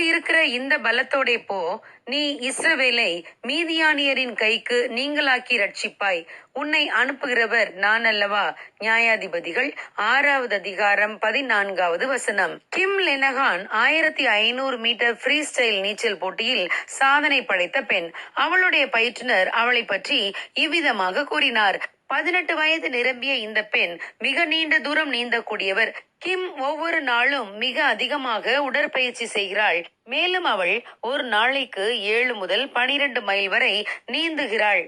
உனக்கு இருக்கிற இந்த பலத்தோடே போ நீ இஸ்ரவேலை மீதியானியரின் கைக்கு நீங்களாக்கி ரட்சிப்பாய் உன்னை அனுப்புகிறவர் நான் அல்லவா? நியாயாதிபதிகள் ஆறாவது அதிகாரம் பதினான்காவது வசனம். கிம் லெனகான் ஆயிரத்தி ஐநூறு மீட்டர் ஃப்ரீ ஸ்டைல் நீச்சல் போட்டியில் சாதனை படைத்த பெண். அவளுடைய பயிற்றுனர் அவளை பற்றி இவ்விதமாக கூறினார். பதினெட்டு வயது நிரம்பிய இந்த பெண் மிக நீண்ட தூரம் நீந்தக்கூடியவர். கிம் ஒவ்வொரு நாளும் மிக அதிகமாக உடற்பயிற்சி செய்கிறாள். மேலும் அவள் ஒரு நாளைக்கு ஏழு முதல் பனிரெண்டு மைல் வரை நீந்துகிறாள்.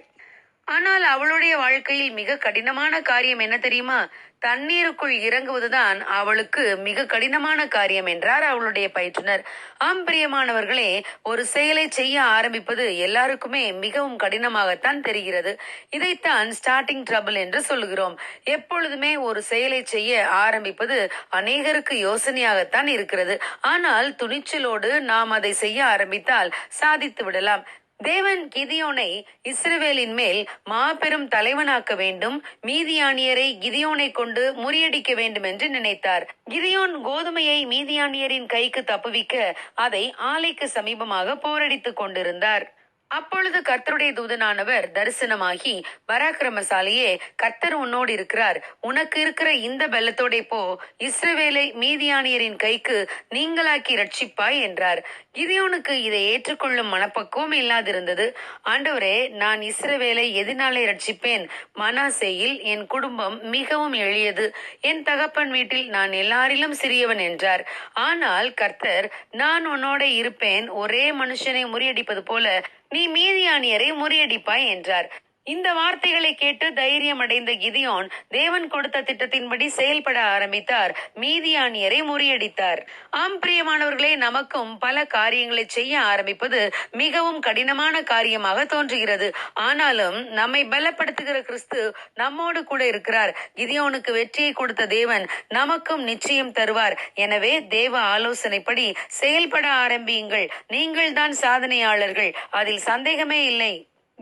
ஆனால் அவளுடைய வாழ்க்கையில் மிக கடினமான காரியம் என்ன தெரியுமா? தண்ணீருக்குள் இறங்குவதுதான் அவளுக்கு மிக கடினமான காரியம் என்றார் அவளுடைய பயிற்றுனர். ஆம் பிரியமானவர்களே ஒரு செயலை செய்ய ஆரம்பிப்பது எல்லாருக்குமே மிகவும் கடினமாகத்தான் தெரிகிறது. இதைத்தான் ஸ்டார்டிங் ட்ரபிள் என்று சொல்கிறோம் எப்பொழுதுமே ஒரு செயலை செய்ய ஆரம்பிப்பது அநேகருக்கு யோசனையாகத்தான் இருக்கிறது. ஆனால் துணிச்சலோடு நாம் அதை செய்ய ஆரம்பித்தால் சாதித்து விடலாம். தேவன் கிதியோனை இஸ்ரவேலின் மேல் மாபெரும் தலைவனாக்க வேண்டும். மீதியானியரை கிதியோனை கொண்டு முறியடிக்க வேண்டும் என்று நினைத்தார். கிதியோன் கோதுமையை மீதியானியரின் கைக்கு தப்புவிக்க அதை ஆலைக்கு சமீபமாக போரடித்துக் கொண்டிருந்தார். அப்பொழுது கர்த்தருடைய தூதனானவர் தரிசனமாகி பராக்கிரமசாலியே கர்த்தர் உன்னோடு இருக்கிறார். உனக்கு இருக்கிற இந்த பெல்லத்தோடே போ. இஸ்ரவேலை மீதியானியரின் கைக்கு நீங்களாக்கி ரட்சிப்பாய் என்றார். கிதியோனுக்கு இதை ஏற்றுக்கொள்ளும் மனப்பக்குவம் இல்லாதிருந்தது. ஆண்டவரே நான் இஸ்ரவேலை எதினாலே ரட்சிப்பேன் மனாசேயில் என் குடும்பம் மிகவும் எளியது. என் தகப்பன் வீட்டில் நான் எல்லாரிலும் சிறியவன் என்றார். ஆனால் கர்த்தர் நான் உன்னோட இருப்பேன். ஒரே மனுஷனை முறியடிப்பது போல நீ மீதியானியரை முறியடிப்பாய் என்றார். இந்த வார்த்தைகளை கேட்டு தைரியம் அடைந்த கிதியோன் தேவன் கொடுத்த திட்டத்தின்படி செயல்பட ஆரம்பித்தார். மீதியானியரை முறியடித்தார். ஆம் பிரியமானவர்களே நமக்கும் பல காரியங்களை செய்ய ஆரம்பிப்பது மிகவும் கடினமான காரியமாக தோன்றுகிறது. ஆனாலும் நம்மை பலப்படுத்துகிற கிறிஸ்து நம்மோடு கூட இருக்கிறார். கிதியோனுக்கு வெற்றியை கொடுத்த தேவன் நமக்கும் நிச்சயம் தருவார். எனவே தேவ ஆலோசனைப்படி செயல்பட ஆரம்பியுங்கள். நீங்கள் தான் சாதனையாளர்கள். அதில் சந்தேகமே இல்லை.